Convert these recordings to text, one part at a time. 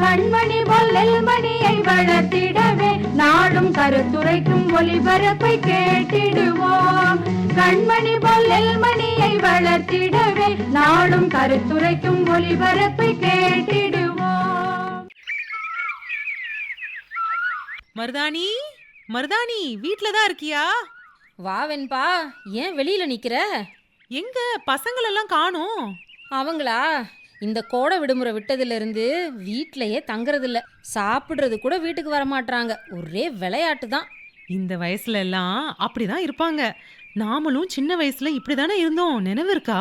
கண்மணி பொல்லல் மணியை வளர்த்திடவே நாடும் கருத்துரைக்கும் ஒளிபரப்பை கேட்டிடுவோம். கண்மணி பொல்லல் மணியை வளர்த்திடவே நாடும் கருத்துரைக்கும் ஒளிபரப்பை கேட்டிடுவோம். மருதாணி மருதாணி வீட்ல தான் இருக்கியா? வா வெண்பா ஏன் வெளியில நிக்கிற? எங்க பசங்களெல்லாம் காணோம். அவங்களா? இந்த கோடை விடுமுறை விட்டதுல இருந்து வீட்லயே தங்குறதில்ல. சாப்பிடுறது கூட வீட்டுக்கு வர மாட்றாங்க ஒரே விளையாட்டு தான் இந்த வயசுல எல்லாம் அப்படிதான் இருப்பாங்க. நாமளும் சின்ன வயசுல இப்படிதானே இருந்தோம். நினைவு இருக்கா?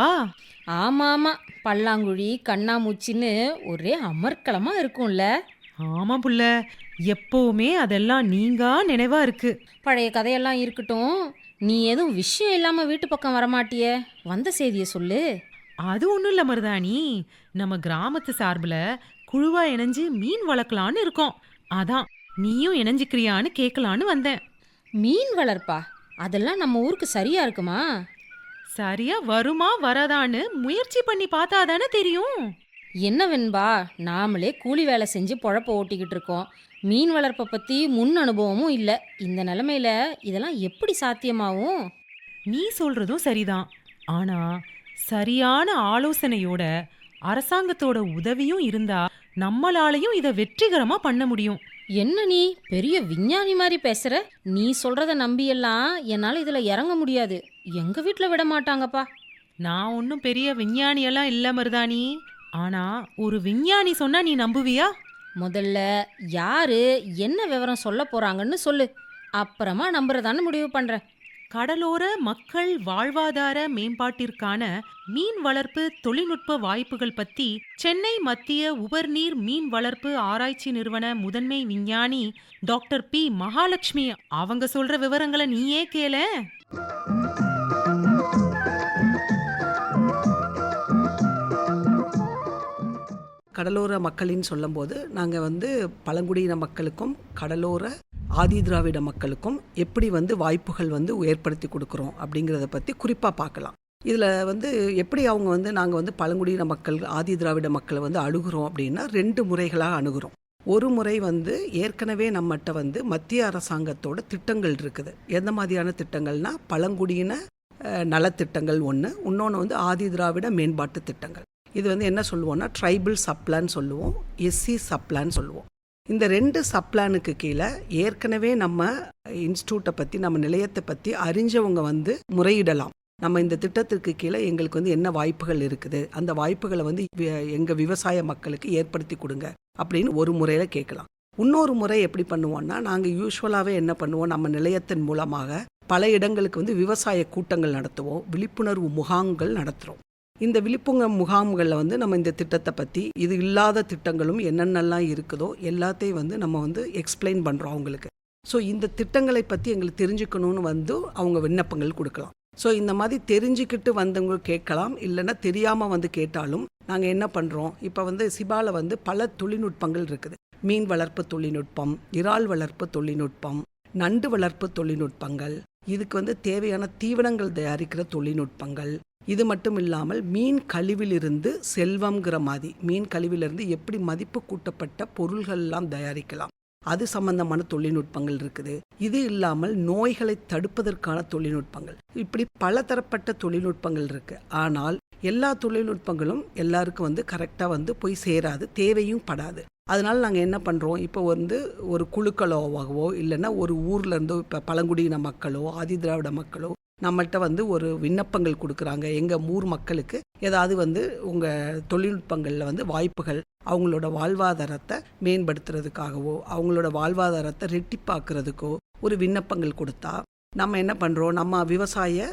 ஆமா ஆமா பல்லாங்குழி கண்ணாமூச்சின்னு ஒரே அமர்க்களமா இருக்கும்ல. ஆமா புள்ள. எப்பவுமே அதெல்லாம் நீங்கா நினைவா இருக்கு. பழைய கதையெல்லாம் இருக்கட்டும். நீ எதுவும் விஷயம் இல்லாம வீட்டு பக்கம் வரமாட்டியே? வந்த செய்தியை சொல்லு. அது ஒண்ணும் இல்ல மருதாணி. நம்ம கிராமத்து சார்புல குழுவா இணைஞ்சு மீன் வளர்க்கலான்னு இருக்கோம். அதான் நீயும் இணைஞ்சுக்கிறியான்னு கேட்கலான்னு வந்தேன். மீன் வளர்ப்பா? அதெல்லாம் நம்ம ஊருக்கு சரியா இருக்குமா? சரியா வருமா வராதான்னு முயற்சி பண்ணி பார்த்தாதானே தெரியும். என்ன வெண்பா நாமளே கூலி வேலை செஞ்சு பொழப்ப ஓட்டிக்கிட்டு இருக்கோம். மீன் வளர்ப்பை பற்றி முன் அனுபவமும் இல்லை. இந்த நிலமையில இதெல்லாம் எப்படி சாத்தியமாகும் நீ சொல்றதும் சரிதான். ஆனா சரியான ஆலோசனையோட அரசாங்கத்தோட உதவியும் இருந்தா நம்மளாலையும் இத வெற்றிகரமா பண்ண முடியும். என்ன நீ பெரிய விஞ்ஞானி மாதிரி பேசுற? நீ சொல்றத நம்பியெல்லாம் என்னால் இதில் இறங்க முடியாது. எங்க வீட்டில் விட மாட்டாங்கப்பா. நான் ஒன்றும் பெரிய விஞ்ஞானியெல்லாம் இல்ல மருதாணி. ஆனா ஒரு விஞ்ஞானி சொன்னா நீ நம்புவியா? முதல்ல யாரு என்ன விவரம் சொல்ல போறாங்கன்னு சொல்லு. அப்புறமா நம்புறதான்னு முடிவு பண்றேன். கடலோர மக்கள் வாழ்வாதார மேம்பாட்டிற்கான மீன் வளர்ப்பு தொழில்நுட்ப வாய்ப்புகள் பற்றி சென்னை மத்திய உவர்நீர் மீன் வளர்ப்பு ஆராய்ச்சி நிறுவன முதன்மை விஞ்ஞானி டாக்டர் பி. மகாலட்சுமி. அவங்க சொல்ற விவரங்களை நீயே கேள. கடலோர மக்களின்னு சொல்லும்போது நாங்கள் வந்து பழங்குடியின மக்களுக்கும் கடலோர ஆதி திராவிட மக்களுக்கும் எப்படி வந்து வாய்ப்புகள் வந்து ஏற்படுத்தி கொடுக்குறோம் அப்படிங்கிறத பற்றி குறிப்பாக பார்க்கலாம். இதில் வந்து எப்படி அவங்க வந்து நாங்கள் வந்து பழங்குடியின மக்கள் ஆதி திராவிட மக்களை வந்து அணுகிறோம் அப்படின்னா ரெண்டு முறைகளாக அணுகிறோம். ஒரு முறை வந்து ஏற்கனவே நம்மகிட்ட வந்து மத்திய அரசாங்கத்தோட திட்டங்கள் இருக்குது. எந்த மாதிரியான திட்டங்கள்னா பழங்குடியின நலத்திட்டங்கள் ஒன்று இன்னொன்று வந்து ஆதி திராவிட மேம்பாட்டு திட்டங்கள். இது வந்து என்ன சொல்லுவோம்னா ட்ரைபிள் சப்ளான் சொல்லுவோம் எஸ்சி சப்ளான் சொல்லுவோம். இந்த ரெண்டு சப்ளானுக்கு கீழே ஏற்கனவே நம்ம இன்ஸ்டியூட்டை பற்றி நம்ம நிலையத்தை பற்றி அறிஞ்சவங்க வந்து முறையிடலாம். நம்ம இந்த திட்டத்திற்கு கீழே எங்களுக்கு வந்து என்ன வாய்ப்புகள் இருக்குது? அந்த வாய்ப்புகளை வந்து எங்கள் விவசாய மக்களுக்கு ஏற்படுத்தி கொடுங்க அப்படின்னு ஒரு முறையில் கேட்கலாம். இன்னொரு முறை எப்படி பண்ணுவோம்னா நாங்கள் யூஸ்வலாகவே என்ன பண்ணுவோம் நம்ம நிலையத்தின் மூலமாக பல இடங்களுக்கு வந்து விவசாய கூட்டங்கள் நடத்துவோம் விழிப்புணர்வு முகாம்கள் நடத்துகிறோம் இந்த விழிப்புங்க முகாம்களில் வந்து நம்ம இந்த திட்டத்தை பற்றி இது இல்லாத திட்டங்களும் என்னென்னலாம் இருக்குதோ எல்லாத்தையும் வந்து நம்ம வந்து எக்ஸ்பிளைன் பண்ணுறோம் அவங்களுக்கு. ஸோ இந்த திட்டங்களை பற்றி எங்களுக்கு தெரிஞ்சுக்கணும்னு வந்து அவங்க விண்ணப்பங்கள் கொடுக்கலாம். ஸோ இந்த மாதிரி தெரிஞ்சுக்கிட்டு வந்தவங்க கேட்கலாம் இல்லைன்னா தெரியாமல் வந்து கேட்டாலும் நாங்கள் என்ன பண்ணுறோம் இப்போ வந்து சிபாவில் வந்து பல தொழில்நுட்பங்கள் இருக்குது. மீன் வளர்ப்பு தொழில்நுட்பம் இறால் வளர்ப்பு தொழில்நுட்பம் நண்டு வளர்ப்பு தொழில்நுட்பங்கள் இதுக்கு வந்து தேவையான தீவனங்கள் தயாரிக்கிற தொழில்நுட்பங்கள் இது மட்டும் இல்லாமல் மீன் கழிவிலிருந்து செல்வம்ங்கிற மாதிரி மீன் கழிவிலிருந்து எப்படி மதிப்பு கூட்டப்பட்ட பொருள்கள்லாம் தயாரிக்கலாம். அது சம்பந்தமான தொழில்நுட்பங்கள் இருக்குது. இது இல்லாமல் நோய்களை தடுப்பதற்கான தொழில்நுட்பங்கள். இப்படி பலதரப்பட்ட தொழில்நுட்பங்கள் இருக்கு. ஆனால் எல்லா தொழில்நுட்பங்களும் எல்லாருக்கும் வந்து கரெக்டாக வந்து போய் சேராது தேவையும் படாது. அதனால நாங்கள் என்ன பண்ணுறோம் இப்போ வந்து ஒரு குழுக்களோவாகவோ இல்லைன்னா ஒரு ஊர்ல இருந்தோ இப்போ பழங்குடியின மக்களோ ஆதி திராவிட மக்களோ நம்மள்கிட்ட வந்து ஒரு விண்ணப்பங்கள் கொடுக்குறாங்க. எங்கள் ஊர் மக்களுக்கு ஏதாவது வந்து உங்கள் தொழில்நுட்பங்களில் வந்து வாய்ப்புகள் அவங்களோட வாழ்வாதாரத்தை மேம்படுத்துறதுக்காகவோ அவங்களோட வாழ்வாதாரத்தை ரெட்டிப்பாக்குறதுக்கோ ஒரு விண்ணப்பங்கள் கொடுத்தா நம்ம என்ன பண்ணுறோம் நம்ம விவசாய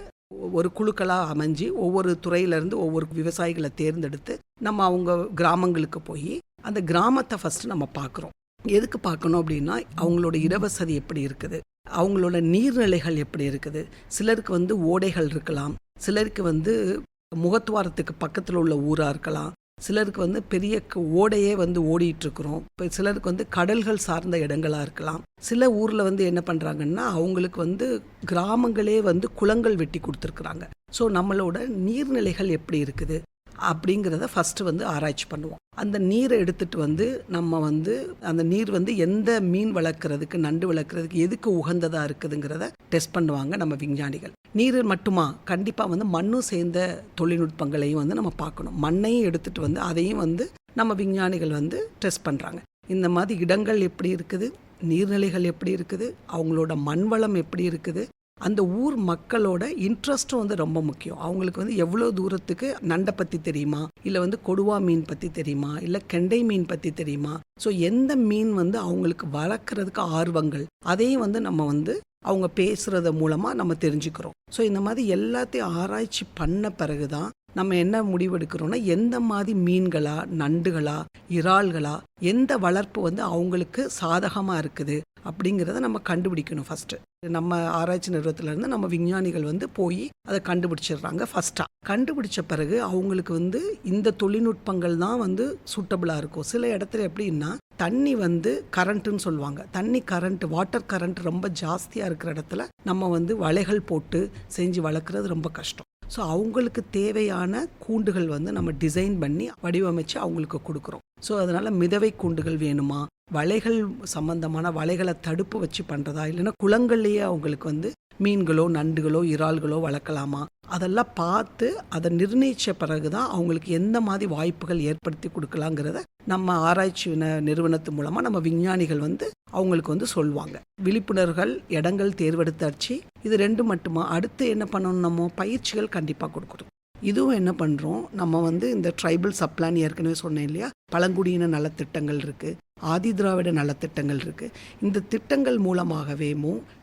ஒரு குழுக்களாக அமைஞ்சு ஒவ்வொரு துறையிலேருந்து ஒவ்வொரு விவசாயிகளை தேர்ந்தெடுத்து நம்ம அவங்க கிராமங்களுக்கு போய் அந்த கிராமத்தை ஃபஸ்ட்டு நம்ம பார்க்குறோம் எதுக்கு பார்க்கணும் அப்படின்னா அவங்களோட இடவசதி எப்படி இருக்குது? அவங்களோட நீர்நிலைகள் எப்படி இருக்குது? சிலருக்கு வந்து ஓடைகள் இருக்கலாம். சிலருக்கு வந்து முகத்துவாரத்துக்கு பக்கத்தில் உள்ள ஊராக இருக்கலாம். சிலருக்கு வந்து பெரிய க- ஓடையே வந்து ஓடிட்டு இருக்கிறோம் இப்போ சிலருக்கு வந்து கடல்கள் சார்ந்த இடங்களாக இருக்கலாம். சில ஊரில் வந்து என்ன பண்ணுறாங்கன்னா அவங்களுக்கு வந்து கிராமங்களே வந்து குளங்கள் வெட்டி கொடுத்துருக்குறாங்க. ஸோ நம்மளோட நீர்நிலைகள் எப்படி இருக்குது? அப்படிங்கிறத ஃபஸ்ட்டு வந்து ஆராய்ச்சி பண்ணுவோம். அந்த நீரை எடுத்துட்டு வந்து நம்ம வந்து அந்த நீர் வந்து எந்த மீன் வளர்க்குறதுக்கு நண்டு வளர்க்குறதுக்கு எதுக்கு உகந்ததாக இருக்குதுங்கிறத டெஸ்ட் பண்ணுவாங்க நம்ம விஞ்ஞானிகள். நீர் மட்டுமா? கண்டிப்பாக வந்து மண்ணும் சேர்ந்த தொழில்நுட்பங்களையும் வந்து நம்ம பார்க்கணும். மண்ணையும் எடுத்துட்டு வந்து அதையும் வந்து நம்ம விஞ்ஞானிகள் வந்து டெஸ்ட் பண்ணுறாங்க இந்த மாதிரி இடங்கள் எப்படி இருக்குது? நீர்நிலைகள் எப்படி இருக்குது? அவங்களோட மண் வளம் எப்படி இருக்குது? அந்த ஊர் மக்களோட இன்ட்ரெஸ்ட்டும் வந்து ரொம்ப முக்கியம். அவங்களுக்கு வந்து எவ்வளோ தூரத்துக்கு நண்டை பற்றி தெரியுமா? இல்லை வந்து கொடுவா மீன் பற்றி தெரியுமா? இல்லை கெண்டை மீன் பற்றி தெரியுமா? ஸோ எந்த மீன் வந்து அவங்களுக்கு வளர்க்குறதுக்கு ஆர்வங்கள்? அதையும் வந்து நம்ம வந்து அவங்க பேசுகிறத மூலமாக நம்ம தெரிஞ்சுக்கிறோம். ஸோ இந்த மாதிரி எல்லாத்தையும் ஆராய்ச்சி பண்ண பிறகு தான் நம்ம என்ன முடிவெடுக்கிறோம்னா எந்த மாதிரி மீன்களா நண்டுகளா இறால்களா எந்த வளர்ப்பு வந்து அவங்களுக்கு சாதகமாக இருக்குது? அப்படிங்கிறத நம்ம கண்டுபிடிக்கணும் ஃபஸ்ட்டு நம்ம ஆராய்ச்சி நிறுவனத்திலேருந்து நம்ம விஞ்ஞானிகள் வந்து போய் அதை கண்டுபிடிச்சிடுறாங்க ஃபஸ்ட்டாக கண்டுபிடிச்ச பிறகு அவங்களுக்கு வந்து இந்த தொழில்நுட்பங்கள் தான் வந்து சூட்டபிளாக இருக்கும். சில இடத்துல எப்படின்னா தண்ணி வந்து கரண்ட்டுன்னு சொல்லுவாங்க. தண்ணி கரண்ட் வாட்டர் கரண்ட் ரொம்ப ஜாஸ்தியாக இருக்கிற இடத்துல நம்ம வந்து வலைகள் போட்டு செஞ்சு வளர்க்குறது ரொம்ப கஷ்டம். ஸோ அவங்களுக்கு தேவையான கூண்டுகள் வந்து நம்ம டிசைன் பண்ணி வடிவமைச்சு அவங்களுக்கு கொடுக்குறோம். ஸோ அதனால் மிதவை கூண்டுகள் வேணுமா? வலைகள் சம்பந்தமான வலைகளை தடுப்பு வச்சு பண்ணுறதா இல்லைன்னா குளங்கள்லேயே அவங்களுக்கு வந்து மீன்களோ நண்டுகளோ இறால்களோ வளர்க்கலாமா? அதெல்லாம் பார்த்து அதை நிர்ணயித்த பிறகு தான் அவங்களுக்கு எந்த மாதிரி வாய்ப்புகள் ஏற்படுத்தி கொடுக்கலாங்கிறத நம்ம ஆராய்ச்சி நிறுவனத்து மூலமாக நம்ம விஞ்ஞானிகள் வந்து அவங்களுக்கு வந்து சொல்லுவாங்க. விழிப்புணர்கள் இடங்கள் தேர்வெடுத்தாச்சு இது ரெண்டு மட்டுமா? அடுத்து என்ன பண்ணணும் நம்ம? பயிற்சிகள் கண்டிப்பாக கொடுக்கணும். இதுவும் என்ன பண்ணுறோம் நம்ம வந்து இந்த ட்ரைபல் சப்ளான் ஏற்கனவே சொன்னேன் இல்லையா? பழங்குடியின நலத்திட்டங்கள் இருக்குது ஆதி திராவிட நலத்திட்டங்கள் இருக்குது இந்த திட்டங்கள் மூலமாகவே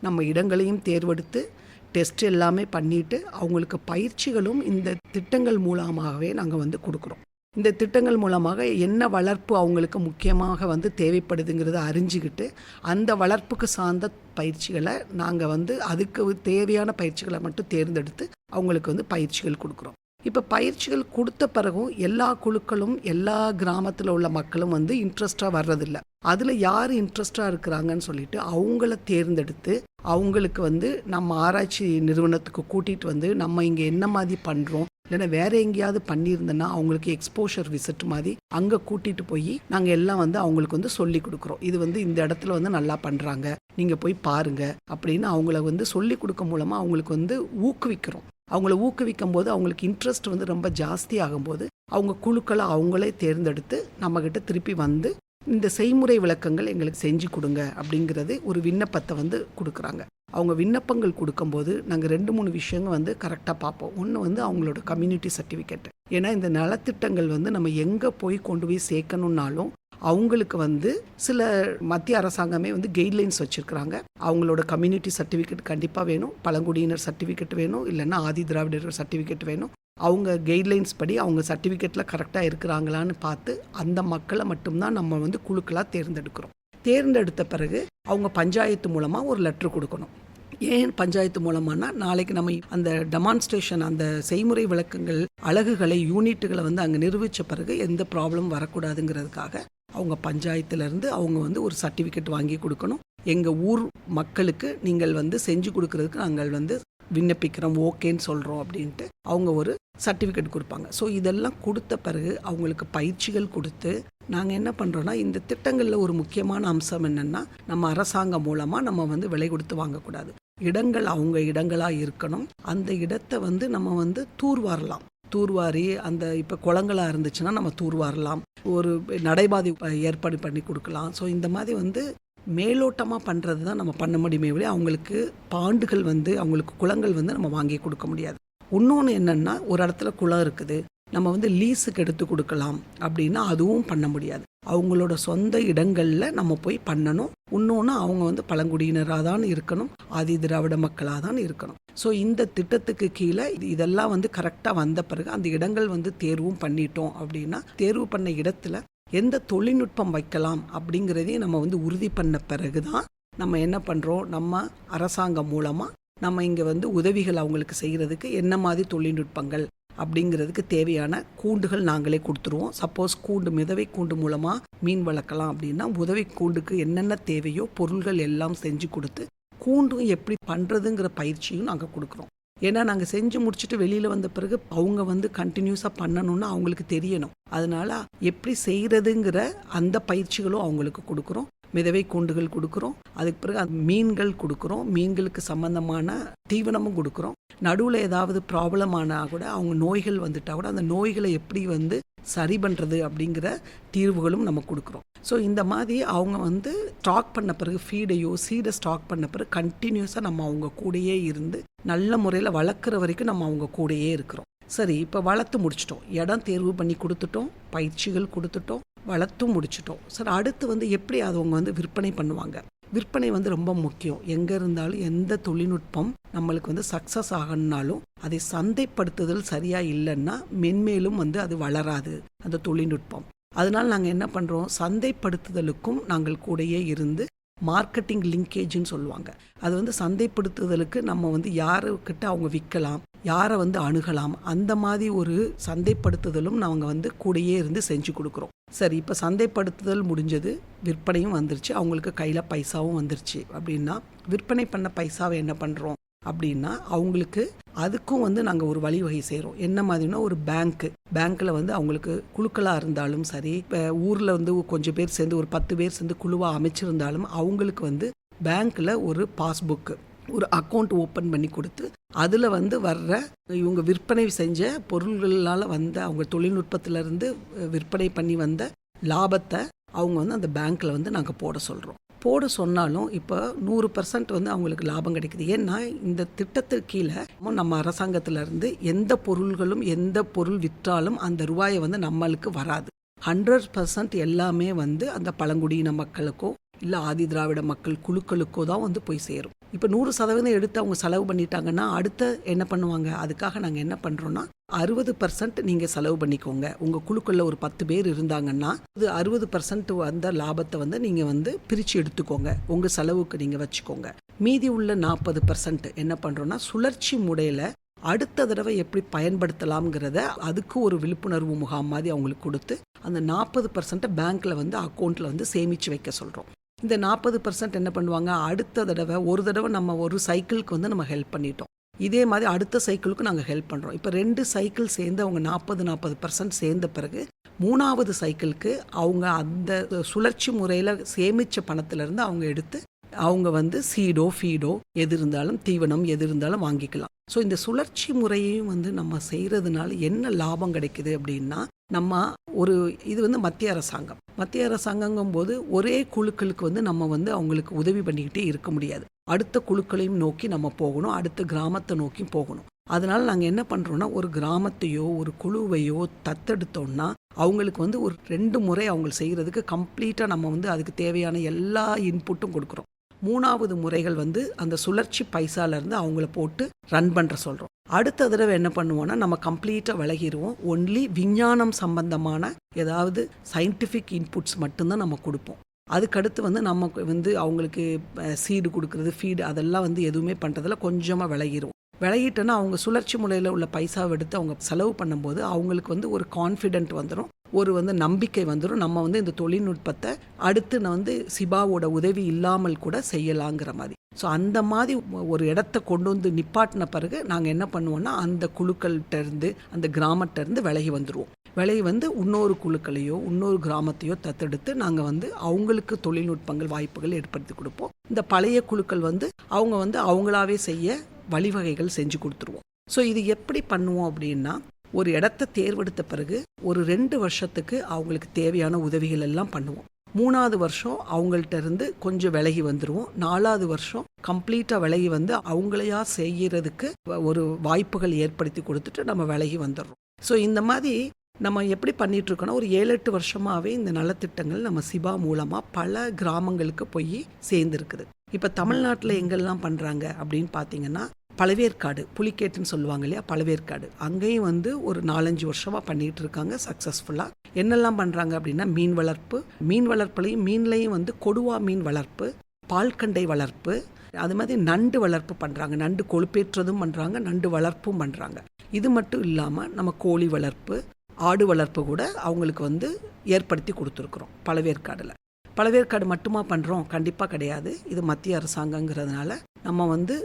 நம்ம இடங்களையும் தேர்வெடுத்து டெஸ்ட் எல்லாமே பண்ணிட்டு அவங்களுக்கு பயிற்சிகளும் இந்த திட்டங்கள் மூலமாகவே நாங்கள் வந்து கொடுக்குறோம். இந்த திட்டங்கள் மூலமாக என்ன வளர்ப்பு அவங்களுக்கு முக்கியமாக வந்து தேவைப்படுதுங்கிறத அறிஞ்சிக்கிட்டு அந்த வளர்ப்புக்கு சார்ந்த பயிற்சிகளை நாங்கள் வந்து அதுக்கு தேவையான பயிற்சிகளை மட்டும் தேர்ந்தெடுத்து அவங்களுக்கு வந்து பயிற்சிகள் கொடுக்குறோம். இப்போ பயிற்சிகள் கொடுத்த பிறகும் எல்லா குழுக்களும் எல்லா கிராமத்தில் உள்ள மக்களும் வந்து இன்ட்ரெஸ்டாக வர்றதில்ல. அதில் யார் இன்ட்ரெஸ்டாக இருக்கிறாங்கன்னு சொல்லிட்டு அவங்கள தேர்ந்தெடுத்து அவங்களுக்கு வந்து நம்ம ஆராய்ச்சி நிறுவனத்துக்கு கூட்டிகிட்டு வந்து நம்ம இங்கே என்ன மாதிரி பண்ணுறோம் இல்லைன்னா வேற எங்கேயாவது பண்ணியிருந்தேன்னா அவங்களுக்கு எக்ஸ்போஷர் விசிட் மாதிரி அங்கே கூட்டிகிட்டு போய் நாங்கள் எல்லாம் வந்து அவங்களுக்கு வந்து சொல்லி கொடுக்குறோம். இது வந்து இந்த இடத்துல வந்து நல்லா பண்ணுறாங்க நீங்கள் போய் பாருங்க அப்படின்னு அவங்கள வந்து சொல்லி கொடுக்க மூலமாக அவங்களுக்கு வந்து ஊக்குவிக்கிறோம். அவங்கள ஊக்குவிக்கும் போது அவங்களுக்கு இன்ட்ரெஸ்ட் வந்து ரொம்ப ஜாஸ்தி ஆகும்போது அவங்க குழுக்களை அவங்களே தேர்ந்தெடுத்து நம்மக்கிட்ட திருப்பி வந்து இந்த செய்முறை விளக்கங்கள் எங்களுக்கு செஞ்சு கொடுங்க அப்படிங்கிறது ஒரு விண்ணப்பத்தை வந்து கொடுக்குறாங்க. அவங்க விண்ணப்பங்கள் கொடுக்கும்போது நாங்கள் ரெண்டு மூணு விஷயங்கள் வந்து கரெக்டாக பார்ப்போம். ஒன்று வந்து அவங்களோட கம்யூனிட்டி சர்டிஃபிகேட் ஏன்னா இந்த நலத்திட்டங்கள் வந்து நம்ம எங்கே போய் கொண்டு போய் சேர்க்கணுன்னாலும் அவங்களுக்கு வந்து சில மத்திய அரசாங்கமே வந்து கைட்லைன்ஸ் வச்சுருக்கிறாங்க. அவங்களோட கம்யூனிட்டி சர்டிஃபிகேட் கண்டிப்பாக வேணும். பழங்குடியினர் சர்டிஃபிகேட் வேணும். இல்லைன்னா ஆதி திராவிடர் சர்டிஃபிகேட் வேணும். அவங்க கைட்லைன்ஸ் படி அவங்க சர்டிஃபிகேட்டில் கரெக்டாக இருக்கிறாங்களான்னு பார்த்து அந்த மக்களை மட்டும்தான் நம்ம வந்து குழுக்களாக தேர்ந்தெடுக்கிறோம். தேர்ந்தெடுத்த பிறகு அவங்க பஞ்சாயத்து மூலமாக ஒரு லெட்ரு கொடுக்கணும். ஏன் பஞ்சாயத்து மூலமானா நாளைக்கு நம்ம அந்த டெமான்ஸ்ட்ரேஷன் அந்த செய்முறை விளக்கங்கள் அழகுகளை யூனிட்டுகளை வந்து அங்கே நிரூபித்த பிறகு எந்த ப்ராப்ளம் வரக்கூடாதுங்கிறதுக்காக அவங்க பஞ்சாயத்துலேருந்து அவங்க வந்து ஒரு சர்டிஃபிகேட் வாங்கி கொடுக்கணும். எங்கள் ஊர் மக்களுக்கு நீங்கள் வந்து செஞ்சு கொடுக்கறதுக்கு நாங்கள் வந்து விண்ணப்பிக்கிறோம் ஓகேன்னு சொல்கிறோம் அப்படின்ட்டு அவங்க ஒரு சர்டிஃபிகேட் கொடுப்பாங்க. ஸோ இதெல்லாம் கொடுத்த பிறகு அவங்களுக்கு பயிற்சிகள் கொடுத்து நாங்கள் என்ன பண்ணுறோன்னா இந்த திட்டங்களில் ஒரு முக்கியமான அம்சம் என்னென்னா நம்ம அரசாங்கம் மூலமாக நம்ம வந்து விலை கொடுத்து வாங்கக்கூடாது. இடங்கள் அவங்க இடங்களாக இருக்கணும். அந்த இடத்த வந்து நம்ம வந்து தூர்வாரலாம். தூர்வாரி அந்த இப்போ குளங்களாக இருந்துச்சுன்னா நம்ம தூர்வாரலாம். ஒரு நடைபாதை ஏற்பாடு பண்ணி கொடுக்கலாம். ஸோ இந்த மாதிரி வந்து மேலோட்டமாக பண்ணுறது தான் நம்ம பண்ண முடியுமே விட அவங்களுக்கு பாண்டுகள் வந்து அவங்களுக்கு குளங்கள் வந்து நம்ம வாங்கி கொடுக்க முடியாது. இன்னொன்று என்னென்னா ஒரு இடத்துல குளம் இருக்குது. நம்ம வந்து லீஸுக்கு எடுத்து கொடுக்கலாம் அப்படின்னா அதுவும் பண்ண முடியாது. அவங்களோட சொந்த இடங்களில் நம்ம போய் பண்ணணும். இன்னொன்று அவங்க வந்து பழங்குடியினராக தான் இருக்கணும். ஆதி திராவிட மக்களாக தான் இருக்கணும். ஸோ இந்த திட்டத்துக்கு கீழே இது இதெல்லாம் வந்து கரெக்டாக வந்த பிறகு அந்த இடங்கள் வந்து தேர்வும் பண்ணிட்டோம் அப்படின்னா தேர்வு பண்ண இடத்துல எந்த தொழில்நுட்பம் வைக்கலாம் அப்படிங்கிறதையும் நம்ம வந்து உறுதி பண்ண பிறகு தான் நம்ம என்ன பண்ணுறோம் நம்ம அரசாங்கம் மூலமாக நம்ம இங்கே வந்து உதவிகள் அவங்களுக்கு செய்கிறதுக்கு என்ன மாதிரி தொழில்நுட்பங்கள் அப்படிங்கிறதுக்கு தேவையான கூண்டுகள் நாங்களே கொடுத்துருவோம். சப்போஸ் கூண்டு மிதவை கூண்டு மூலமாக மீன் வளர்க்கலாம் அப்படின்னா உதவி கூண்டுக்கு என்னென்ன தேவையோ பொருள்கள் எல்லாம் செஞ்சு கொடுத்து கூண்டும் எப்படி பண்ணுறதுங்கிற பயிற்சியும் நாங்கள் கொடுக்குறோம். ஏன்னா நாங்கள் செஞ்சு முடிச்சுட்டு வெளியில் வந்த பிறகு அவங்க வந்து கண்டினியூஸாக பண்ணணும்னு அவங்களுக்கு தெரியணும். அதனால் எப்படி செய்கிறதுங்கிற அந்த பயிற்சிகளும் அவங்களுக்கு கொடுக்குறோம். மிதவை கூண்டுகள் கொடுக்குறோம். அதுக்கு பிறகு அது மீன்கள் கொடுக்குறோம். மீன்களுக்கு சம்பந்தமான தீவனமும் கொடுக்குறோம். நடுவில் ஏதாவது ப்ராப்ளம் ஆனால் கூட அவங்க நோய்கள் வந்துட்டால் கூட அந்த நோய்களை எப்படி வந்து சரி பண்ணுறது அப்படிங்கிற தீர்வுகளும் நம்ம கொடுக்குறோம். ஸோ இந்த மாதிரி அவங்க வந்து ஸ்டாக் பண்ண பிறகு ஃபீடையோ சீடை ஸ்டாக் பண்ண பிறகு கண்டினியூஸாக நம்ம அவங்க கூடயே இருந்து நல்ல முறையில் வளர்க்குற வரைக்கும் நம்ம அவங்க கூடயே இருக்கிறோம். சரி இப்போ வளர்த்து முடிச்சிட்டோம். இடம் தேர்வு பண்ணி கொடுத்துட்டோம். பயிற்சிகள் கொடுத்துட்டோம். வளர்த்தும் முடிச்சிட்டோம். சரி அடுத்து வந்து எப்படி அது அவங்க வந்து விற்பனை பண்ணுவாங்க? விற்பனை வந்து ரொம்ப முக்கியம். எங்கே இருந்தாலும் எந்த தொழில்நுட்பம் நம்மளுக்கு வந்து சக்ஸஸ் ஆகணும்னாலும் அதை சந்தைப்படுத்துதல் சரியாக இல்லைன்னா மென்மேலும் வந்து அது வளராது அந்த தொழில்நுட்பம். அதனால் நாங்கள் என்ன பண்ணுறோம் சந்தைப்படுத்துதலுக்கும் நாங்கள் கூடயே இருந்து மார்க்கெட்டிங் லிங்கேஜ்னு சொல்லுவாங்க. அது வந்து சந்தைப்படுத்துதலுக்கு நம்ம வந்து யாருக்கிட்ட அவங்க விற்கலாம் யாரை வந்து அணுகலாம் அந்த மாதிரி ஒரு சந்தைப்படுத்துதலும் நாங்கள் வந்து கூடயே இருந்து செஞ்சு கொடுக்குறோம். சரி இப்போ சந்தைப்படுத்துதல் முடிஞ்சது விற்பனையும் வந்துருச்சு அவங்களுக்கு கையில் பைசாவும் வந்துருச்சு அப்படின்னா விற்பனை பண்ண பைசாவை என்ன பண்ணுறோம் அப்படின்னா அவங்களுக்கு அதுக்கும் வந்து நாங்கள் ஒரு வழிவகை செய்கிறோம் என்ன மாதிரினா ஒரு பேங்க்கு பேங்க்கில் வந்து அவங்களுக்கு குழுக்களாக இருந்தாலும் சரி இப்போ ஊரில் வந்து கொஞ்சம் பேர் சேர்ந்து ஒரு பத்து பேர் சேர்ந்து குழுவாக அமைச்சிருந்தாலும் அவங்களுக்கு வந்து பேங்க்கில் ஒரு பாஸ்புக்கு ஒரு அக்கௌண்ட் ஓப்பன் பண்ணி கொடுத்து அதில் வந்து வர்ற இவங்க விற்பனை செஞ்ச பொருள்களால் வந்த அவங்க தொழில்நுட்பத்திலேருந்து விற்பனை பண்ணி வந்த லாபத்தை அவங்க வந்து அந்த பேங்க்கில் வந்து நாங்கள் போட சொல்கிறோம் போட சொன்னாலும் இப்போ நூறு பர்சன்ட் வந்து அவங்களுக்கு லாபம் கிடைக்குது. ஏன்னா இந்த திட்டத்துக்கு கீழே நம்ம அரசாங்கத்திலேருந்து எந்த பொருள்களும் எந்த பொருள் விற்றாலும் அந்த ரூபாயை வந்து நம்மளுக்கு வராது. ஹண்ட்ரட் பர்சன்ட் எல்லாமே வந்து அந்த பழங்குடியின மக்களுக்கோ இல்லை ஆதி திராவிட மக்கள் குழுக்களுக்கோ தான் வந்து போய் சேரும். இப்போ நூறு சதவீதம் எடுத்து அவங்க செலவு பண்ணிட்டாங்கன்னா அடுத்த என்ன பண்ணுவாங்க? அதுக்காக நாங்கள் என்ன பண்ணுறோன்னா அறுபது பர்சன்ட் நீங்கள் செலவு பண்ணிக்கோங்க. உங்கள் குழுக்களில் ஒரு பத்து பேர் இருந்தாங்கன்னா இது அறுபது பர்சன்ட் வந்த லாபத்தை வந்து நீங்கள் வந்து பிரித்து எடுத்துக்கோங்க. உங்கள் செலவுக்கு நீங்கள் வச்சுக்கோங்க. மீதி உள்ள நாற்பது பர்சன்ட் என்ன பண்ணுறோன்னா சுழற்சி முறையில் அடுத்த தடவை எப்படி பயன்படுத்தலாம்ங்கிறத அதுக்கு ஒரு விழிப்புணர்வு முகாம் மாதிரி அவங்களுக்கு கொடுத்து அந்த நாற்பது பர்சன்ட்டை பேங்க்கில் வந்து அக்கௌண்ட்டில் வந்து சேமித்து வைக்க சொல்கிறோம் இந்த நாற்பது பர்சன்ட் என்ன பண்ணுவாங்க? அடுத்த தடவை ஒரு தடவை நம்ம ஒரு சைக்கிளுக்கு வந்து நம்ம ஹெல்ப் பண்ணிட்டோம். இதே மாதிரி அடுத்த சைக்கிளுக்கு நாங்கள் ஹெல்ப் பண்ணுறோம் இப்போ ரெண்டு சைக்கிள் சேர்ந்து அவங்க நாற்பது நாற்பது பர்சன்ட் சேர்ந்த பிறகு மூணாவது சைக்கிளுக்கு அவங்க அந்த சுழற்சி முறையில் சேமித்த பணத்திலேருந்து அவங்க எடுத்து அவங்க வந்து சீடோ ஃபீடோ எது இருந்தாலும் தீவனம் எது இருந்தாலும் வாங்கிக்கலாம். ஸோ இந்த சுழற்சி முறையையும் வந்து நம்ம செய்கிறதுனால என்ன லாபம் கிடைக்குது அப்படின்னா நம்ம ஒரு இது வந்து மத்திய அரசாங்கம். மத்திய அரசாங்கங்கும் போது ஒரே குழுக்களுக்கு வந்து நம்ம வந்து அவங்களுக்கு உதவி பண்ணிக்கிட்டே இருக்க முடியாது. அடுத்த குழுக்களையும் நோக்கி நம்ம போகணும் அடுத்த கிராமத்தை நோக்கி போகணும். அதனால் நாங்கள் என்ன பண்ணுறோன்னா ஒரு கிராமத்தையோ ஒரு குழுவையோ தத்தெடுத்தோம்னா அவங்களுக்கு வந்து ஒரு ரெண்டு முறை அவங்க செய்கிறதுக்கு கம்ப்ளீட்டாக நம்ம வந்து அதுக்கு தேவையான எல்லா இன்புட்டும் கொடுக்குறோம். மூணாவது முறைகள் வந்து அந்த சுழற்சி பைசாலேருந்து அவங்கள போட்டு ரன் பண்ணுற சொல்கிறோம் அடுத்த தடவை என்ன பண்ணுவோம்னா நம்ம கம்ப்ளீட்டாக விலகிடுவோம் ஒன்லி விஞ்ஞானம் சம்பந்தமான ஏதாவது சயின்டிஃபிக் இன்புட்ஸ் மட்டும்தான் நம்ம கொடுப்போம். அதுக்கடுத்து வந்து நமக்கு வந்து அவங்களுக்கு சீடு கொடுக்குறது ஃபீடு அதெல்லாம் வந்து எதுவுமே பண்ணுறதில்ல கொஞ்சமாக விலகிடுவோம் விலகிட்டோன்னா அவங்க சுழற்சி முறையில் உள்ள பைசாவை எடுத்து அவங்க செலவு பண்ணும்போது அவங்களுக்கு வந்து ஒரு கான்ஃபிடென்ட் வந்துடும் ஒரு வந்து நம்பிக்கை வந்துடும் நம்ம வந்து இந்த தொழில்நுட்பத்தை அடுத்து நான் வந்து சிபாவோட உதவி இல்லாமல் கூட செய்யலாங்கிற மாதிரி. ஸோ அந்த மாதிரி ஒரு இடத்த கொண்டு வந்து நிப்பாட்டின பிறகு நாங்கள் என்ன பண்ணுவோம்னா அந்த குழுக்கள்கிட்ட இருந்து அந்த கிராமத்திலேருந்து விலகி வந்துடுவோம் விலகி வந்து இன்னொரு குழுக்களையோ இன்னொரு கிராமத்தையோ தத்தெடுத்து நாங்கள் வந்து அவங்களுக்கு தொழில்நுட்பங்கள் வாய்ப்புகள் ஏற்படுத்தி கொடுப்போம். இந்த பழைய குழுக்கள் வந்து அவங்க வந்து அவங்களாவே செய்ய வழிவகைகள் செஞ்சு கொடுத்துருவோம். ஸோ இது எப்படி பண்ணுவோம் அப்படின்னா ஒரு இடத்த தேர்வெடுத்த பிறகு ஒரு ரெண்டு வருஷத்துக்கு அவங்களுக்கு தேவையான உதவிகள் எல்லாம் பண்ணுவோம். மூணாவது வருஷம் அவங்கள்ட்ட இருந்து கொஞ்சம் விலகி வந்துடுவோம் நாலாவது வருஷம் கம்ப்ளீட்டாக விலகி வந்து அவங்களையா செய்கிறதுக்கு ஒரு வாய்ப்புகள் ஏற்படுத்தி கொடுத்துட்டு நம்ம விலகி வந்துடுறோம். ஸோ இந்த மாதிரி நம்ம எப்படி பண்ணிகிட்ருக்கோன்னா இருக்கோம்னா ஒரு ஏழு எட்டு வருஷமாகவே இந்த நலத்திட்டங்கள் நம்ம சிபா மூலமாக பல கிராமங்களுக்கு போய் சேர்ந்துருக்குது. இப்போ தமிழ்நாட்டில் எங்கெல்லாம் பண்ணுறாங்க அப்படின்னு பார்த்தீங்கன்னா பழவேற்காடு புலிக்கேட்டுன்னு சொல்லுவாங்க இல்லையா பழவேற்காடு. அங்கேயும் வந்து ஒரு நாலஞ்சு வருஷமாக பண்ணிகிட்டு இருக்காங்க சக்ஸஸ்ஃபுல்லாக என்னெல்லாம் பண்ணுறாங்க அப்படின்னா மீன் வளர்ப்பு மீன் வளர்ப்புலையும் மீன்லையும் வந்து கொடுவா மீன் வளர்ப்பு பால்கண்டை வளர்ப்பு அது மாதிரி நண்டு வளர்ப்பு பண்ணுறாங்க நண்டு கொழுப்பேற்றதும் பண்ணுறாங்க நண்டு வளர்ப்பும் பண்ணுறாங்க இது மட்டும் இல்லாமல் நம்ம கோழி வளர்ப்பு ஆடு வளர்ப்பு கூட அவங்களுக்கு வந்து ஏற்படுத்தி கொடுத்துருக்குறோம் பழவேற்காடில். பழவேற்காடு மட்டுமா பண்ணுறோம் கண்டிப்பாக கிடையாது. இது மத்திய அரசாங்கங்கிறதுனால நம்ம வந்து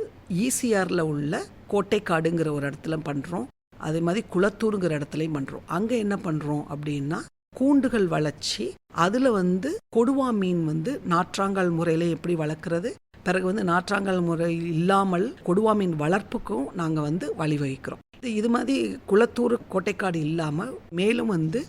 ஈசிஆரில் உள்ள கோட்டைக்காடுங்கிற ஒரு இடத்துல பண்ணுறோம் அதே மாதிரி குளத்தூருங்கிற இடத்துலையும் பண்ணுறோம் அங்கே என்ன பண்ணுறோம் அப்படின்னா கூண்டுகள் வளர்ச்சி அதில் வந்து கொடுவா மீன் வந்து நாற்றாங்கால் முறையில் எப்படி வளர்க்குறது பிறகு வந்து நாற்றாங்கால் முறை இல்லாமல் கொடுவா மீன் வளர்ப்புக்கும் நாங்கள் வந்து வழிவகுக்கிறோம். இது இது மாதிரி குளத்தூர் கோட்டைக்காடு இல்லாமல் மேலும் வந்து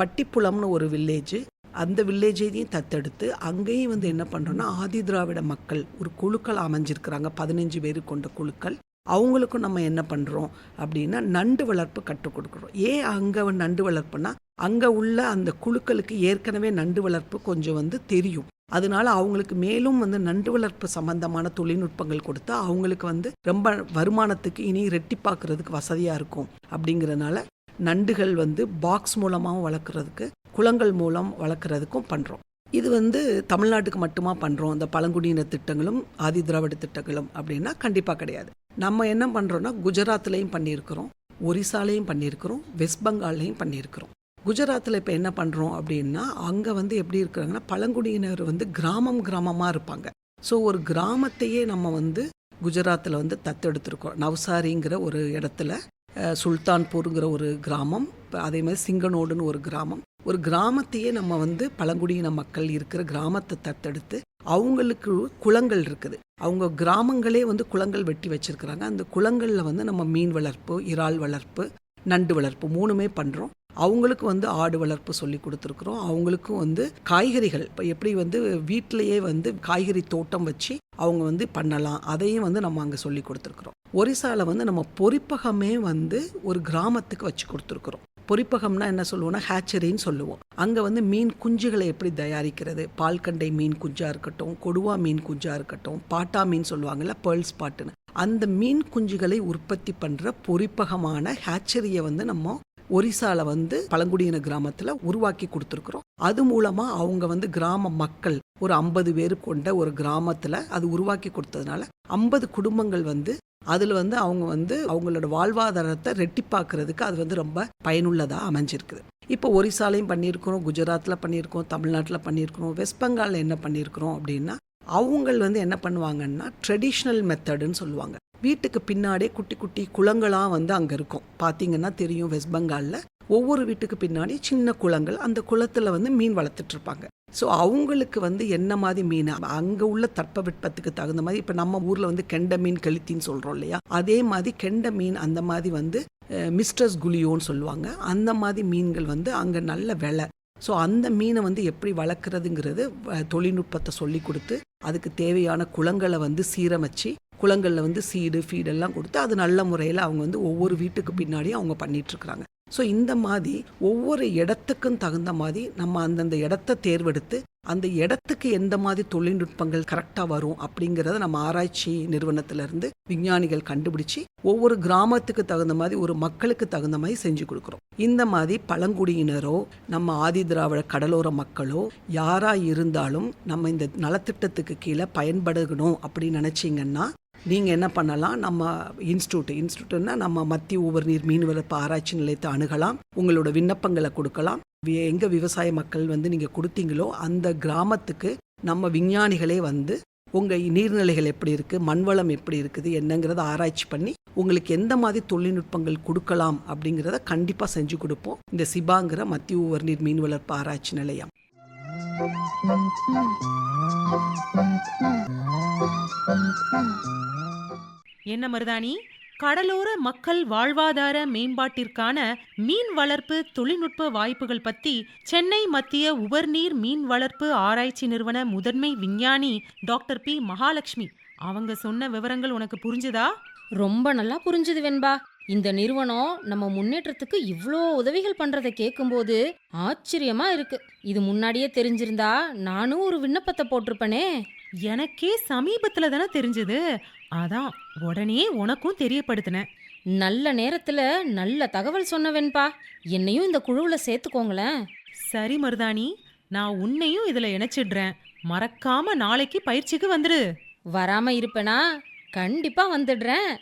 பட்டிப்புலம்னு ஒரு வில்லேஜ் அந்த வில்லேஜையும் தத்தெடுத்து அங்கேயும் வந்து என்ன பண்ணுறோன்னா ஆதி திராவிட மக்கள் ஒரு குழுக்கள் அமைஞ்சிருக்கிறாங்க. பதினஞ்சு பேர் கொண்ட குழுக்கள். அவங்களுக்கும் நம்ம என்ன பண்ணுறோம் அப்படின்னா நண்டு வளர்ப்பு கற்றுக் கொடுக்குறோம். ஏன் அங்கே நண்டு வளர்ப்புனா அங்கே உள்ள அந்த குழுக்களுக்கு ஏற்கனவே நண்டு வளர்ப்பு கொஞ்சம் வந்து தெரியும். அதனால அவங்களுக்கு மேலும் வந்து நண்டு வளர்ப்பு சம்பந்தமான தொழில்நுட்பங்கள் கொடுத்தா அவங்களுக்கு வந்து ரொம்ப வருமானத்துக்கு இனி ரெட்டிப்பாக்குறதுக்கு வசதியாக இருக்கும். அப்படிங்கிறதுனால நண்டுகள் வந்து பாக்ஸ் மூலமாகவும் வளர்க்குறதுக்கு குளங்கள் மூலம் வளர்க்குறதுக்கும் பண்ணுறோம் இது வந்து தமிழ்நாட்டுக்கு மட்டுமா பண்ணுறோம் இந்த பழங்குடியின திட்டங்களும் ஆதி திராவிட திட்டங்களும் அப்படின்னா கண்டிப்பாக கிடையாது. நம்ம என்ன பண்ணுறோன்னா குஜராத்லேயும் பண்ணியிருக்கிறோம் ஒரிசாலையும் பண்ணியிருக்கிறோம் வெஸ்ட் பெங்கால்லையும் பண்ணியிருக்கிறோம். குஜராத்தில் இப்போ என்ன பண்ணுறோம் அப்படின்னா அங்கே வந்து எப்படி இருக்கிறாங்கன்னா பழங்குடியினர் வந்து கிராமம் கிராமமாக இருப்பாங்க. ஸோ ஒரு கிராமத்தையே நம்ம வந்து குஜராத்தில் வந்து தத்தெடுத்திருக்கோம். நவ்சாரிங்கிற ஒரு இடத்துல சுல்தான்பூருங்கிற ஒரு கிராமம் அதே மாதிரி சிங்கனோடுன்னு ஒரு கிராமம் ஒரு கிராமத்தையே நம்ம வந்து பழங்குடியின மக்கள் இருக்கிற கிராமத்தை தத்தெடுத்து அவங்களுக்கு குளங்கள் இருக்குது. அவங்க கிராமங்களே வந்து குளங்கள் வெட்டி வச்சுருக்கிறாங்க. அந்த குளங்களில் வந்து நம்ம மீன் வளர்ப்பு இறால் வளர்ப்பு நண்டு வளர்ப்பு மூணுமே பண்ணுறோம் அவங்களுக்கு வந்து ஆடு வளர்ப்பு சொல்லி கொடுத்துருக்குறோம். அவங்களுக்கும் வந்து காய்கறிகள் இப்போ எப்படி வந்து வீட்டிலையே வந்து காய்கறி தோட்டம் வச்சு அவங்க வந்து பண்ணலாம். அதையும் வந்து நம்ம அங்கே சொல்லி கொடுத்துருக்குறோம். ஒரிசாவில் வந்து நம்ம பொறிப்பகமே வந்து ஒரு கிராமத்துக்கு வச்சு கொடுத்துருக்குறோம். பொறிப்பகம்னா என்ன சொல்லுவோம்னா ஹேச்சரின்னு சொல்லுவோம். அங்கே வந்து மீன் குஞ்சுகளை எப்படி தயாரிக்கிறது? பால்கண்டை மீன் குஞ்சாக இருக்கட்டும் கொடுவா மீன் குஞ்சாக இருக்கட்டும் பாட்டா மீன் சொல்லுவாங்கல்ல பேர்ல்ஸ் பாட்டுன்னு. அந்த மீன் குஞ்சுகளை உற்பத்தி பண்ணுற பொறிப்பகமான ஹேச்சரியை வந்து நம்ம ஒரிசால வந்து பழங்குடியின கிராமத்துல உருவாக்கி கொடுத்துருக்குறோம். அது மூலமா அவங்க வந்து கிராம மக்கள் ஒரு ஐம்பது பேர் கொண்ட ஒரு கிராமத்துல அது உருவாக்கி கொடுத்ததுனால ஐம்பது குடும்பங்கள் வந்து அதுல வந்து அவங்க வந்து அவங்களோட வாழ்வாதாரத்தை ரெட்டிப்பாக்குறதுக்கு அது வந்து ரொம்ப பயனுள்ளதா அமைஞ்சிருக்குது. இப்போ ஒரிசாலையும் பண்ணியிருக்கிறோம் குஜராத்தில் பண்ணியிருக்கோம் தமிழ்நாட்டில் பண்ணியிருக்கிறோம் வெஸ்ட் பெங்காலில் என்ன பண்ணியிருக்கிறோம் அப்படின்னா அவங்கள் வந்து என்ன பண்ணுவாங்கன்னா ட்ரெடிஷ்னல் மெத்தடுன்னு சொல்லுவாங்க. வீட்டுக்கு பின்னாடியே குட்டி குட்டி குளங்களாக வந்து அங்கே இருக்கும். பார்த்தீங்கன்னா தெரியும் வெஸ்ட் பெங்காலில் ஒவ்வொரு வீட்டுக்கு பின்னாடி சின்ன குளங்கள். அந்த குளத்தில் வந்து மீன் வளர்த்துட்டு இருப்பாங்க ஸோ அவங்களுக்கு வந்து என்ன மாதிரி மீன்? அங்கே உள்ள தட்பவெட்பத்துக்கு தகுந்த மாதிரி இப்போ நம்ம ஊரில் வந்து கெண்ட மீன் கெளுத்தின்னு சொல்கிறோம் இல்லையா? அதே மாதிரி கெண்ட மீன் அந்த மாதிரி வந்து மிஸ்டர்ஸ் குலியோன்னு சொல்லுவாங்க. அந்த மாதிரி மீன்கள் வந்து அங்கே நல்ல விலை. ஸோ அந்த மீனை வந்து எப்படி வளர்க்குறதுங்கிறது தொழில்நுட்பத்தை சொல்லி கொடுத்து அதுக்கு தேவையான குளங்களை வந்து சீரமைச்சு குளங்களில் வந்து சீடு ஃபீடெல்லாம் கொடுத்து அது நல்ல முறையில் அவங்க வந்து ஒவ்வொரு வீட்டுக்கு பின்னாடியும் அவங்க பண்ணிகிட்ருக்குறாங்க ஸோ இந்த மாதிரி ஒவ்வொரு இடத்துக்கும் தகுந்த மாதிரி நம்ம அந்தந்த இடத்த தேர்வெடுத்து அந்த இடத்துக்கு எந்த மாதிரி தொழில்நுட்பங்கள் கரெக்டாக வரும் அப்படிங்கிறத நம்ம ஆராய்ச்சி நிறுவனத்திலிருந்து விஞ்ஞானிகள் கண்டுபிடிச்சு ஒவ்வொரு கிராமத்துக்கு தகுந்த மாதிரி ஒரு மக்களுக்கு தகுந்த மாதிரி செஞ்சு கொடுக்குறோம். இந்த மாதிரி பழங்குடியினரோ நம்ம ஆதி திராவிட கடலோர மக்களோ யாராக இருந்தாலும் நம்ம இந்த நலத்திட்டத்துக்கு கீழே பயன்படுகணும் அப்படின்னு நினச்சிங்கன்னா நீங்கள் என்ன பண்ணலாம்? நம்ம இன்ஸ்டியூட் இன்ஸ்டியூட்னா நம்ம மத்திய உவர்நீர் மீன்வளர்ப்பு மீன் வளர்ப்பு ஆராய்ச்சி நிலையத்தை அணுகலாம். உங்களோட விண்ணப்பங்களை கொடுக்கலாம். வி- விவசாய மக்கள் வந்து நீங்கள் கொடுத்தீங்களோ அந்த கிராமத்துக்கு நம்ம விஞ்ஞானிகளே வந்து உங்கள் நீர்நிலைகள் எப்படி இருக்குது மண்வளம் எப்படி இருக்குது என்னங்கிறத ஆராய்ச்சி பண்ணி உங்களுக்கு எந்த மாதிரி தொழில்நுட்பங்கள் கொடுக்கலாம் அப்படிங்கிறத கண்டிப்பாக செஞ்சு கொடுப்போம். இந்த சிபாங்கிற மத்திய உவர்நீர் மீன் வளர்ப்பு ஆராய்ச்சி நிலையம். என்ன மருதாணி? கடலோர மக்கள் வாழ்வாதார மேம்பாட்டிற்கான மீன் வளர்ப்பு தொழில்நுட்ப வாய்ப்புகள் பத்தி சென்னை மத்திய உவர்நீர் மீன் வளர்ப்பு ஆராய்ச்சி நிறுவன முதன்மை விஞ்ஞானி டாக்டர் பி. மகாலட்சுமி. அவங்க சொன்ன விவரங்கள் உனக்கு புரிஞ்சுதா? ரொம்ப நல்லா புரிஞ்சுது வெண்பா. இந்த நிறுவனம் நம்ம முன்னேற்றத்துக்கு இவ்வளோ உதவிகள் பண்றதை கேட்கும்போது ஆச்சரியமா இருக்கு. இது முன்னாடியே தெரிஞ்சிருந்தா நானும் ஒரு விண்ணப்பத்தை போட்டிருப்பனே. எனக்கே சமீபத்துல தானே தெரிஞ்சது. அதான் உடனே உனக்கும் தெரியப்படுத்தினேன். நல்ல நேரத்துல நல்ல தகவல் சொன்ன வெண்பா என்னையும் இந்த குழுவுல சேர்த்துக்கோங்களேன். சரி மருதாணி நான் உன்னையும் இதுல இணைச்சிடுறேன். மறக்காம நாளைக்கு பயிற்சிக்கு வந்துடு வராம இருப்பேனா? கண்டிப்பா வந்துடுறேன்.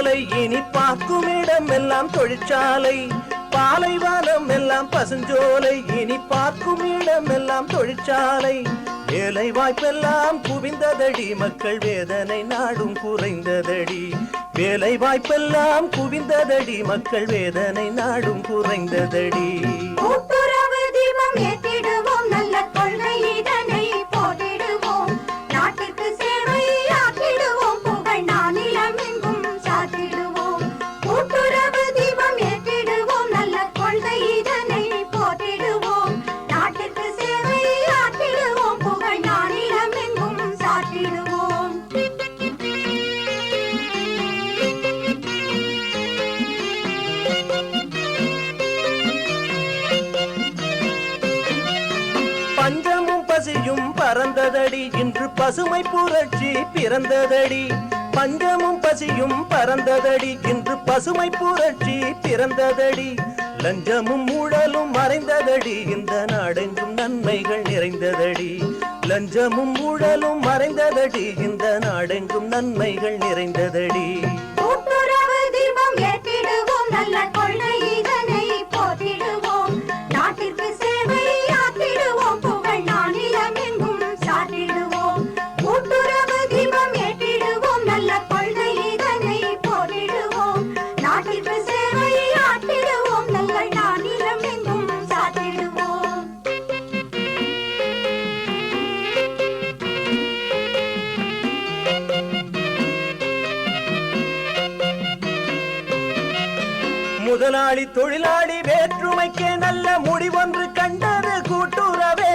பசுஞ்சோலை இனி பார்க்கும் இடம் எல்லாம் தொழிற்சாலை. பாலைவனம் எல்லாம் பசுஞ்சோலை இனி பார்க்கும் இடம் எல்லாம் தொழிற்சாலை. வேலை வாய்ப்பெல்லாம் குவிந்ததடி மக்கள் வேதனை நாடும் குறைந்ததடி. வேலை வாய்ப்பெல்லாம் குவிந்ததடி மக்கள் வேதனை நாடும் குறைந்ததடி. பிறந்ததடி இன்று பசுமை புரட்சி பிறந்ததடி. லஞ்சமும் ஊழலும் மறைந்ததடி. இந்த நாடெங்கும் நன்மைகள் நிறைந்ததடி. லஞ்சமும் ஊழலும் மறைந்ததடி. இந்த நாடெங்கும் நன்மைகள் நிறைந்ததடி. தொழிலாளி வேற்றுமைக்கே நல்ல முடிவொன்று கண்டது கூட்டுறவே.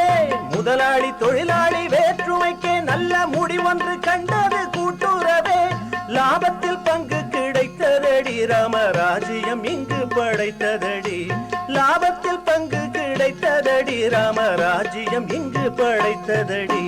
முதலாளி தொழிலாளி வேற்றுமைக்கே நல்ல முடிவொன்று கண்டது கூட்டுறவே. லாபத்தில் பங்கு கிடைத்ததடி ராமராஜ்யம் இங்கு படைத்ததடி. லாபத்தில் பங்கு கிடைத்ததடி ராமராஜ்யம் இங்கு படைத்ததடி.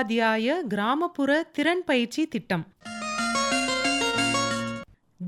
தீன்தயாள் கிராமப்புற திறன் பயிற்சி திட்டம்.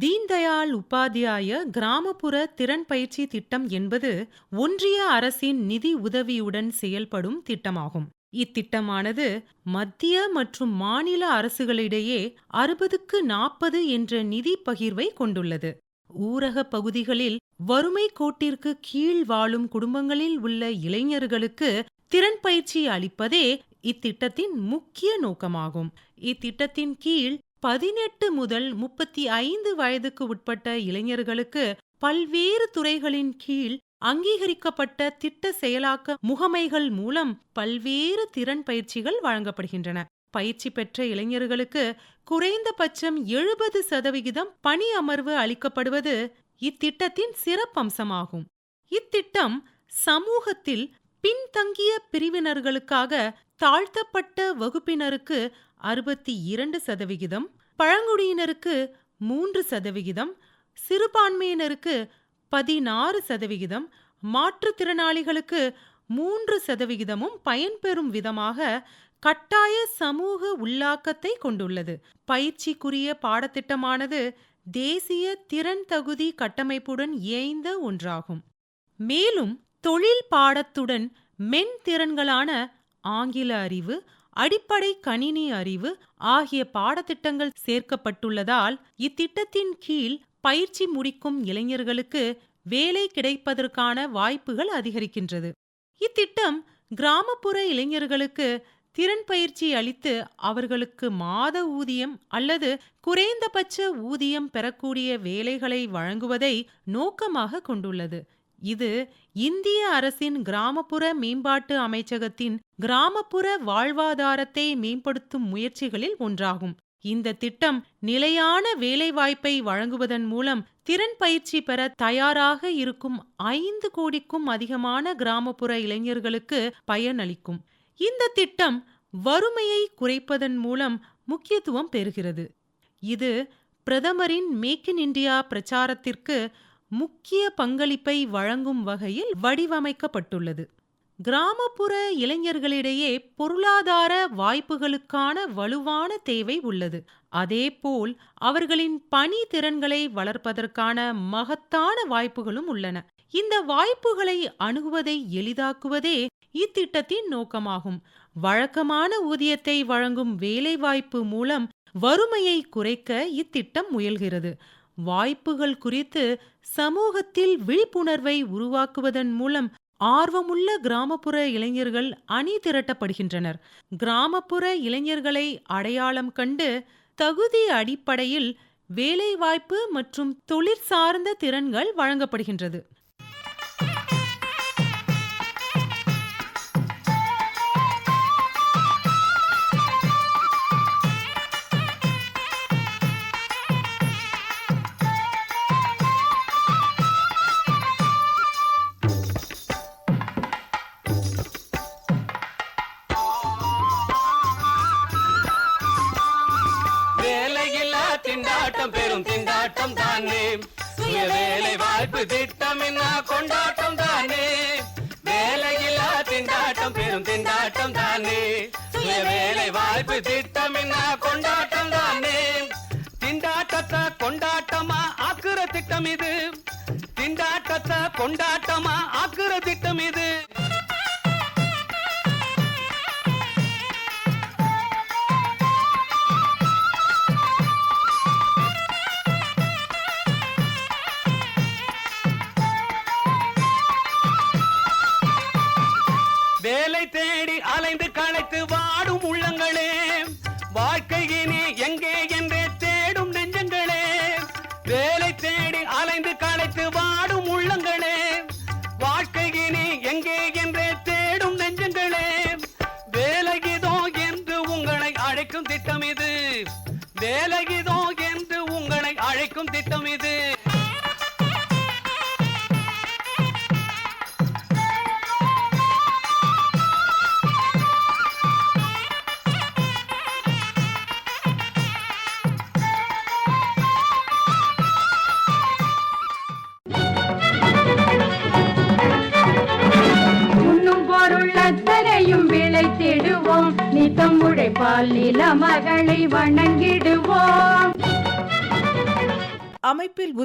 தீன்தயாள் உபாத்தியாய கிராமப்புற திறன் பயிற்சி திட்டம் என்பது ஒன்றிய அரசின் நிதி உதவியுடன் செயல்படும் திட்டமாகும். இத்திட்டமானது மத்திய மற்றும் மாநில அரசுகளிடையே அறுபதுக்கு நாற்பது என்ற நிதி பகிர்வை கொண்டுள்ளது. ஊரக பகுதிகளில் வறுமை கோட்டிற்கு கீழ் வாழும் குடும்பங்களில் உள்ள இளைஞர்களுக்கு திறன் பயிற்சி அளிப்பதே இத்திட்டத்தின் முக்கிய நோக்கமாகும். இத்திட்டத்தின் கீழ் பதினெட்டு முதல் முப்பத்தி ஐந்து வயதுக்கு உட்பட்ட இளைஞர்களுக்கு பல்வேறு துறைகளின் கீழ் அங்கீகரிக்கப்பட்ட திட்ட செயலாக்க முகமைகள் மூலம் பல்வேறு திறன் பயிற்சிகள் வழங்கப்படுகின்றன. பயிற்சி பெற்ற இளைஞர்களுக்கு குறைந்தபட்சம் எழுபது சதவிகிதம் பணி அமர்வு அளிக்கப்படுவது இத்திட்டத்தின் சிறப்பம்சமாகும் இத்திட்டம் சமூகத்தில் பின்தங்கிய பிரிவினர்களுக்காக தாழ்த்தப்பட்ட வகுப்பினருக்கு அறுபத்தி இரண்டு சதவிகிதம் பழங்குடியினருக்கு மூன்று சதவிகிதம் சிறுபான்மையினருக்கு பதினாறு சதவிகிதம் மாற்றுத்திறனாளிகளுக்கு மூன்று சதவிகிதமும் பயன்பெறும் விதமாக கட்டாய சமூக உள்ளாக்கத்தை கொண்டுள்ளது. பயிற்சிக்குரிய பாடத்திட்டமானது தேசிய திறன் தகுதி கட்டமைப்புடன் இயைந்த ஒன்றாகும். மேலும் தொழில் பாடத்துடன் மென் திறன்களான ஆங்கில அறிவு அடிப்படை கணினி அறிவு ஆகிய பாடத்திட்டங்கள் சேர்க்கப்பட்டுள்ளதால் இத்திட்டத்தின் கீழ் பயிற்சி முடிக்கும் இளைஞர்களுக்கு வேலை கிடைப்பதற்கான வாய்ப்புகள் அதிகரிக்கின்றது. இத்திட்டம் கிராமப்புற இளைஞர்களுக்கு திறன் பயிற்சி அளித்து அவர்களுக்கு மாத ஊதியம் அல்லது குறைந்தபட்ச ஊதியம் பெறக்கூடிய வேலைகளை வழங்குவதை நோக்கமாக கொண்டுள்ளது. இது இந்திய அரசின் கிராமப்புற மேம்பாட்டு அமைச்சகத்தின் கிராமப்புற வாழ்வாதாரத்தை மேம்படுத்தும் முயற்சிகளில் ஒன்றாகும். இந்த திட்டம் நிலையான வேலைவாய்ப்பை வழங்குவதன் மூலம் திறன் பயிற்சி பெற தயாராக இருக்கும் ஐந்து கோடிக்கும் அதிகமான கிராமப்புற இளைஞர்களுக்கு பயனளிக்கும். இந்த திட்டம் வறுமையை குறைப்பதன் மூலம் முக்கியத்துவம் பெறுகிறது. இது பிரதமரின் மேக் இன் இந்தியா பிரச்சாரத்திற்கு முக்கிய பங்களிப்பை வழங்கும் வகையில் வடிவமைக்கப்பட்டுள்ளது. கிராமப்புற இளைஞர்களிடையே பொருளாதார வாய்ப்புகளுக்கான வலுவான தேவை உள்ளது. அதேபோல் அவர்களின் பணி திறன்களை வளர்ப்பதற்கான மகத்தான வாய்ப்புகளும் உள்ளன. இந்த வாய்ப்புகளை அணுகுவதை எளிதாக்குவதே இத்திட்டத்தின் நோக்கமாகும். வழக்கமான ஊதியத்தை வழங்கும் வேலைவாய்ப்பு மூலம் வறுமையை குறைக்க இத்திட்டம் முயல்கிறது. வாய்ப்புகள் குறித்து சமூகத்தில் விழிப்புணர்வை உருவாக்குவதன் மூலம் ஆர்வமுள்ள கிராமப்புற இளைஞர்கள் அணி திரட்டப்படுகின்றனர். கிராமப்புற இளைஞர்களை அடையாளம் கண்டு தகுதி அடிப்படையில் வேலைவாய்ப்பு மற்றும் தொழிற்சார்ந்த திறன்கள் வழங்கப்படுகின்றது. வாய்ப்பு கொண்டாட்டம் தானே. வேலையில்லா திண்டாட்டம் பெரும் திண்டாட்டம் தானே. சுய வேலை வாய்ப்பு திட்டம் என்ன கொண்டாட்டம் தானே. திண்டாட்டத்தை கொண்டாட்டமா ஆக்குற திட்டம் இது. திண்டாட்டத்தை கொண்டாட்டமா ஆக்குற திட்டம் இது. வாழ்க்கையினே எங்கே என்றே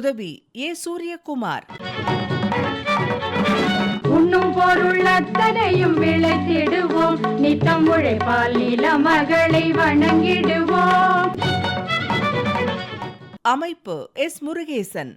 உதவி. ஏ சூரியகுமார். உண்ணும் பொருள் அத்தனையும் விளைத்திடுவோம். நித்தம் உழைப்பால் நில மகளை வணங்கிடுவோம். அமைப்பு. எஸ் முருகேசன்.